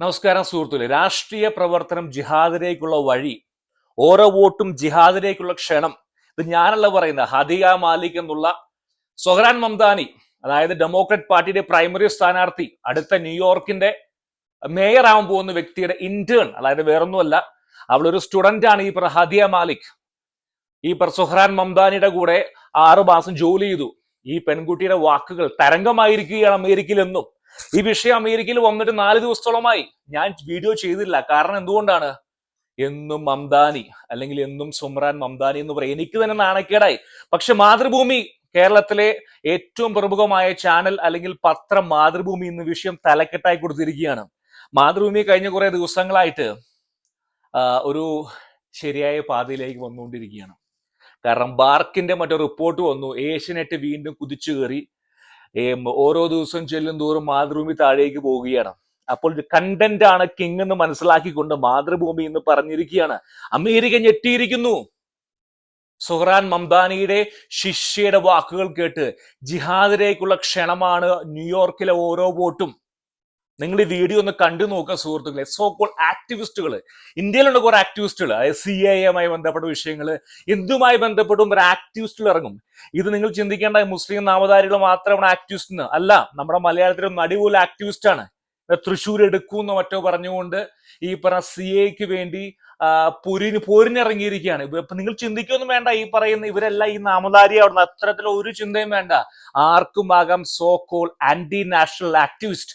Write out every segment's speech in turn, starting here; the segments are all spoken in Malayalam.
നമസ്കാരം സുഹൃത്തുക്കളെ. രാഷ്ട്രീയ പ്രവർത്തനം ജിഹാദിലേക്കുള്ള വഴി ഓരോ വോട്ടും ജിഹാദിലേക്കുള്ള ക്ഷണം ഇത് ഞാനല്ല പറയുന്നത്. ഹദിയ മാലിക് എന്നുള്ള സൊഹ്റാൻ മംദാനി അതായത് ഡെമോക്രാറ്റ് പാർട്ടിയുടെ പ്രൈമറി സ്ഥാനാർത്ഥി അടുത്ത ന്യൂയോർക്കിന്റെ മേയർ ആവാൻ പോകുന്ന വ്യക്തിയുടെ ഇന്റേൺ അതായത് വേറൊന്നുമല്ല അവളൊരു സ്റ്റുഡന്റ് ആണ് ഈ ഹദിയ മാലിക്. ഈ സുഹ്റാൻ മംദാനിയുടെ കൂടെ ആറു മാസം ജോലി ചെയ്തു. ഈ പെൺകുട്ടിയുടെ വാക്കുകൾ തരംഗമായിരിക്കുകയാണ് അമേരിക്കയിൽ എന്നും. ഈ വിഷയം അമേരിക്കയിൽ വന്നിട്ട് നാല് ദിവസത്തോളമായി. ഞാൻ വീഡിയോ ചെയ്തില്ല. കാരണം എന്തുകൊണ്ടാണ്? എന്നും മംദാനി അല്ലെങ്കിൽ എന്നും സുമ്രാൻ മംദാനി എന്ന് പറയും. എനിക്ക് തന്നെ നാണക്കേടായി. പക്ഷെ മാതൃഭൂമി കേരളത്തിലെ ഏറ്റവും പ്രമുഖമായ ചാനൽ അല്ലെങ്കിൽ പത്രം മാതൃഭൂമി എന്ന വിഷയം തലക്കെട്ടായി കൊടുത്തിരിക്കുകയാണ്. മാതൃഭൂമി കഴിഞ്ഞ കുറെ ദിവസങ്ങളായിട്ട് ഒരു ശരിയായ പാതയിലേക്ക് വന്നുകൊണ്ടിരിക്കുകയാണ്. കാരണം ബാർക്കിന്റെ മറ്റൊരു റിപ്പോർട്ട് വന്നു. ഏഷ്യനെറ്റ് വീണ്ടും കുതിച്ചു കയറി ഓരോ ദിവസം ചെല്ലും തോറും മാതൃഭൂമി താഴേക്ക് പോവുകയാണ്. അപ്പോൾ കണ്ടന്റ് ആണ് കിങ് എന്ന് മനസ്സിലാക്കിക്കൊണ്ട് മാതൃഭൂമി എന്ന് പറഞ്ഞിരിക്കുകയാണ്. അമേരിക്ക ഞെട്ടിയിരിക്കുന്നു. സുഹ്റാൻ മംദാനിയുടെ ശിഷ്യയുടെ വാക്കുകൾ കേട്ട് ജിഹാദിലേക്കുള്ള ക്ഷണമാണ് ന്യൂയോർക്കിലെ ഓരോ വോട്ടും. നിങ്ങൾ ഈ വീഡിയോ ഒന്ന് കണ്ടു നോക്കുക സുഹൃത്തുക്കളെ. സോ കോൾ ആക്ടിവിസ്റ്റുകൾ ഇന്ത്യയിലുള്ള കുറെ ആക്ടിവിസ്റ്റുകൾ അതായത് സി ഐ എമായി ബന്ധപ്പെട്ട വിഷയങ്ങൾ എന്തുമായി ബന്ധപ്പെട്ടും ഒരു ആക്ടിവിസ്റ്റുകൾ ഇറങ്ങും. ഇത് നിങ്ങൾ ചിന്തിക്കേണ്ട മുസ്ലിം നാമധാരികൾ മാത്രമാണ് ആക്ടിവിസ്റ്റ് എന്ന്. അല്ല നമ്മുടെ മലയാളത്തിലെ നടിപോലെ ആക്ടിവിസ്റ്റ് ആണ്. തൃശ്ശൂർ എടുക്കൂന്നോ മറ്റോ പറഞ്ഞുകൊണ്ട് ഈ പറഞ്ഞ സി എക്ക് വേണ്ടി പൊരിന് പോരിനിറങ്ങിയിരിക്കുകയാണ് ഇപ്പൊ നിങ്ങൾ ചിന്തിക്കൊന്നും വേണ്ട ഈ പറയുന്ന ഇവരല്ല ഈ നാമധാരി അവിടുന്ന് അത്തരത്തിലുള്ള ഒരു ചിന്തയും വേണ്ട. ആർക്കും ആകാം so called anti national activist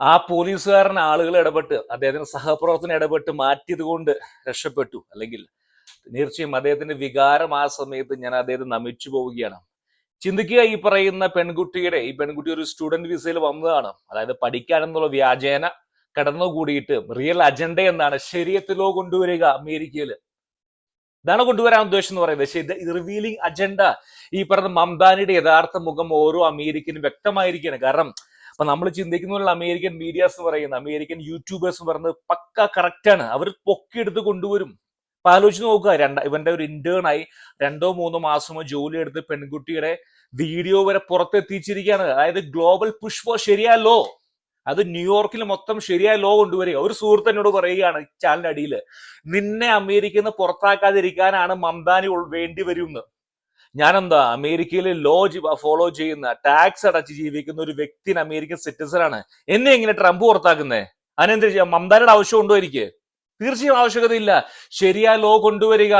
ആ പോലീസുകാരൻ ആളുകൾ ഇടപെട്ട് അദ്ദേഹത്തിന് സഹപ്രവർത്തനം ഇടപെട്ട് മാറ്റിയത് കൊണ്ട് രക്ഷപ്പെട്ടു. അല്ലെങ്കിൽ തീർച്ചയായും അദ്ദേഹത്തിന്റെ വികാരം ആ സമയത്ത് ഞാൻ അദ്ദേഹത്തെ നമിച്ചു പോവുകയാണ്. ചിന്തിക്കുക ഈ പറയുന്ന പെൺകുട്ടിയുടെ ഈ പെൺകുട്ടി ഒരു സ്റ്റുഡന്റ് വിസയിൽ വന്നതാണ്. അതായത് പഠിക്കാനെന്നുള്ള വ്യാജേന കടന്നുകൂടിയിട്ട് റിയൽ അജണ്ട എന്താണ് ശരീരത്തിലോ കൊണ്ടുവരിക അമേരിക്കയിൽ ഇതാണ് കൊണ്ടുവരാൻ ഉദ്ദേശം എന്ന് പറയുന്നത്. പക്ഷേ ഇത് റിവീലിംഗ് അജണ്ട ഈ പറഞ്ഞ മംദാനിയുടെ യഥാർത്ഥ മുഖം ഓരോ അമേരിക്കനും വ്യക്തമായിരിക്കുകയാണ്. കാരണം അപ്പൊ നമ്മൾ ചിന്തിക്കുന്ന അമേരിക്കൻ മീഡിയാസ് എന്ന് പറയുന്ന അമേരിക്കൻ യൂട്യൂബേഴ്സ് എന്ന് പറയുന്നത് പക്ക കറക്റ്റാണ് അവർ പൊക്കിയെടുത്ത് കൊണ്ടുവരും. അപ്പൊ ആലോചിച്ച് നോക്കുക രണ്ട ഇവന്റെ ഒരു ഇന്റേൺ ആയി രണ്ടോ മൂന്നോ മാസമോ ജോലി എടുത്ത് പെൺകുട്ടിയുടെ വീഡിയോ വരെ പുറത്തെത്തിച്ചിരിക്കുകയാണ്. അതായത് ഗ്ലോബൽ പുഷ്പോ ശരിയല്ലോ അത് ന്യൂയോർക്കിൽ മൊത്തം ശരിയായ ലോ കൊണ്ടുവരിക. ഒരു സുഹൃത്ത് എന്നോട് പറയുകയാണ് ചാനലിന്റെ അടിയിൽ നിന്നെ അമേരിക്കയിൽ നിന്ന് പുറത്താക്കാതിരിക്കാനാണ് മംദാനി വേണ്ടി വരുമെന്ന്. ഞാനെന്താ അമേരിക്കയിലെ ലോ ഫോളോ ചെയ്യുന്ന ടാക്സ് അടച്ച് ജീവിക്കുന്ന ഒരു വ്യക്തി അമേരിക്കൻ സിറ്റിസൺ ആണ്. എന്നെ എങ്ങനെ ട്രംപ് പുറത്താക്കുന്നേ? അതിനെന്ത് ചെയ്യാം? മമതയുടെ ആവശ്യം ഉണ്ടോ എനിക്ക്? തീർച്ചയായും ആവശ്യകതയില്ല. ശരിയായ ലോ കൊണ്ടുവരിക.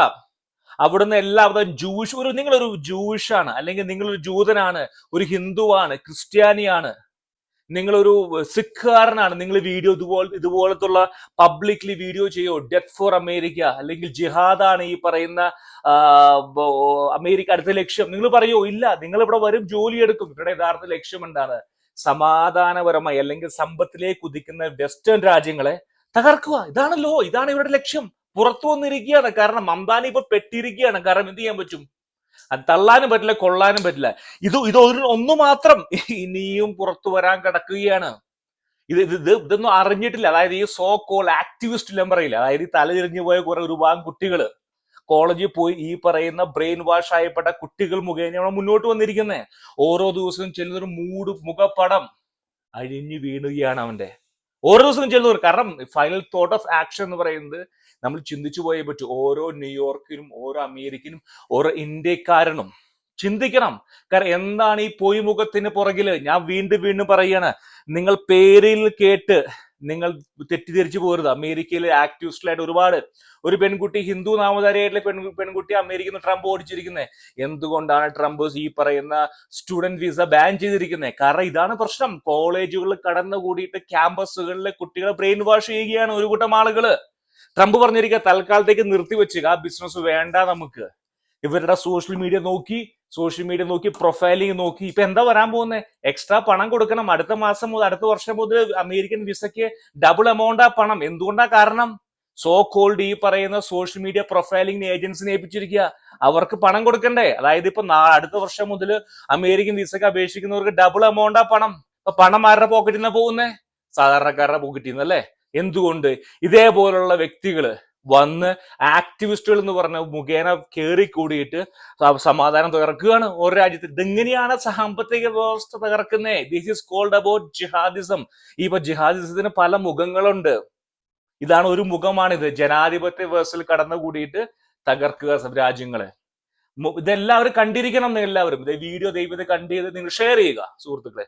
അവിടുന്ന് എല്ലാവരും ജൂഷ് ഒരു നിങ്ങളൊരു ജൂഷാണ് അല്ലെങ്കിൽ നിങ്ങളൊരു ജൂതനാണ് ഒരു ഹിന്ദുവാണ് ക്രിസ്ത്യാനിയാണ്. നിങ്ങളൊരു സിഖുകാരനാണ്. നിങ്ങൾ വീഡിയോ ഇതുപോലെ ഇതുപോലത്തുള്ള പബ്ലിക്ലി വീഡിയോ ചെയ്യോ? ഡെത്ത് ഫോർ അമേരിക്ക അല്ലെങ്കിൽ ജിഹാദാണ് ഈ പറയുന്ന അമേരിക്ക അടുത്ത ലക്ഷ്യം. നിങ്ങൾ പറയോ ഇല്ല. നിങ്ങൾ ഇവിടെ വരും ജോലി എടുക്കും. ഇവരുടെ യഥാർത്ഥ ലക്ഷ്യം എന്താണ്? സമാധാനപരമായി അല്ലെങ്കിൽ സമ്പത്തിലേക്ക് ഉദിക്കുന്ന വെസ്റ്റേൺ രാജ്യങ്ങളെ തകർക്കുക. ഇതാണല്ലോ ഇതാണ് ഇവരുടെ ലക്ഷ്യം. പുറത്തു വന്നിരിക്കുകയാണ്. കാരണം അംബാനി ഇപ്പൊ പെട്ടിരിക്കുകയാണ്. കാരണം എന്ത് ചെയ്യാൻ പറ്റും? അത് തള്ളാനും പറ്റില്ല കൊള്ളാനും പറ്റില്ല. ഇത് ഇത് ഒരു ഒന്നു മാത്രം ഇനിയും പുറത്തു വരാൻ കിടക്കുകയാണ്. ഇത് ഇത് ഇത് ഇതൊന്നും അറിഞ്ഞിട്ടില്ല. അതായത് ഈ സോ കോൾ ആക്ടിവിസ്റ്റ് എല്ലാം പറയില്ല? അതായത് ഈ തലതിരിഞ്ഞു പോയ കുറെ ഒരുപാട് കുട്ടികൾ കോളേജിൽ പോയി ഈ പറയുന്ന ബ്രെയിൻ വാഷ് ആയപ്പെട്ട കുട്ടികൾ മുഖേനയാണ് മുന്നോട്ട് വന്നിരിക്കുന്നത്. ഓരോ ദിവസവും ചെല്ലുന്നൊരു മൂട് മുഖപടം അഴിഞ്ഞു വീണുകയാണ് അവന്റെ ഓരോ ദിവസവും ചെല്ലുന്നവർ കാരണം ഫൈനൽ തോട്ട് ഓഫ് ആക്ഷൻ എന്ന് പറയുന്നത് നമ്മൾ ചിന്തിച്ചു പോയേ പറ്റൂ. ഓരോ ന്യൂയോർക്കിനും ഓരോ അമേരിക്കനും ഓരോ ഇന്ത്യക്കാരനും ചിന്തിക്കണം. കാരണം എന്താണ് ഈ പൊയ്മുഖത്തിന് പുറകിൽ? ഞാൻ വീണ്ടും വീണ്ടും പറയാണ്. നിങ്ങൾ പേരിൽ കേട്ട് നിങ്ങൾ തെറ്റിദ്ധരിച്ചു പോരുത് അമേരിക്കയിലെ ആക്ടിവിസ്റ്റിലായിട്ട് ഒരുപാട് ഒരു പെൺകുട്ടി ഹിന്ദു നാമധാരിയായിട്ടുള്ള പെൺ പെൺകുട്ടി അമേരിക്കയിൽ നിന്ന് ട്രംപ് ഓടിച്ചിരിക്കുന്നത് എന്തുകൊണ്ടാണ് ട്രംപ് ഈ പറയുന്ന സ്റ്റുഡന്റ് വിസ ബാൻ ചെയ്തിരിക്കുന്നത് കാരണം ഇതാണ് പ്രശ്നം. കോളേജുകളിൽ കടന്നുകൂടിയിട്ട് ക്യാമ്പസുകളിലെ കുട്ടികളെ ബ്രെയിൻ വാഷ് ചെയ്യുകയാണ് ഒരു കൂട്ടം ആളുകൾ. ട്രംപ് പറഞ്ഞിരിക്കുക തൽക്കാലത്തേക്ക് നിർത്തിവെച്ചുക. ആ ബിസിനസ് വേണ്ട നമുക്ക്. ഇവരുടെ സോഷ്യൽ മീഡിയ നോക്കി സോഷ്യൽ മീഡിയ നോക്കി പ്രൊഫൈലിംഗ് നോക്കി. ഇപ്പൊ എന്താ വരാൻ പോകുന്നത് എക്സ്ട്രാ പണം കൊടുക്കണം. അടുത്ത മാസം മുതൽ അടുത്ത വർഷം മുതൽ അമേരിക്കൻ വിസയ്ക്ക് ഡബിൾ എമൗണ്ട് പണം. എന്തുകൊണ്ടാ കാരണം? സോ കോൾഡ് ഈ പറയുന്ന സോഷ്യൽ മീഡിയ പ്രൊഫൈലിംഗ് ഏജൻസിനെ ഏൽപ്പിച്ചിരിക്കുക. അവർക്ക് പണം കൊടുക്കണ്ടേ? അതായത് ഇപ്പൊ അടുത്ത വർഷം മുതൽ അമേരിക്കൻ വിസയ്ക്ക് അപേക്ഷിക്കുന്നവർക്ക് ഡബിൾ എമൗണ്ട് പണം. പണം ആരുടെ പോക്കറ്റിൽ നിന്നാ പോകുന്നേ? സാധാരണക്കാരുടെ പോക്കറ്റിൽ നിന്ന് അല്ലേ എന്തുകൊണ്ട്? ഇതേപോലുള്ള വ്യക്തികൾ വന്ന് ആക്ടിവിസ്റ്റുകൾ എന്ന് പറഞ്ഞ മുഖേന കയറി കൂടിയിട്ട് സ- സമാധാനം തകർക്കുകയാണ് ഓരോ രാജ്യത്ത്. ഇതെങ്ങനെയാണ് സാമ്പത്തിക വ്യവസ്ഥ തകർക്കുന്നേ? This is called about jihadism ഇപ്പൊ ജിഹാദിസത്തിന് പല മുഖങ്ങളുണ്ട്. ഇതാണ് ഒരു മുഖമാണിത്. ജനാധിപത്യ വ്യവസ്ഥയിൽ കടന്നു കൂടിയിട്ട് തകർക്കുക രാജ്യങ്ങളെ. ഇതെല്ലാവരും കണ്ടിരിക്കണം എല്ലാവരും. വീഡിയോ ദൈവത്തെ കണ്ടു നിങ്ങൾ ഷെയർ ചെയ്യുക സുഹൃത്തുക്കളെ.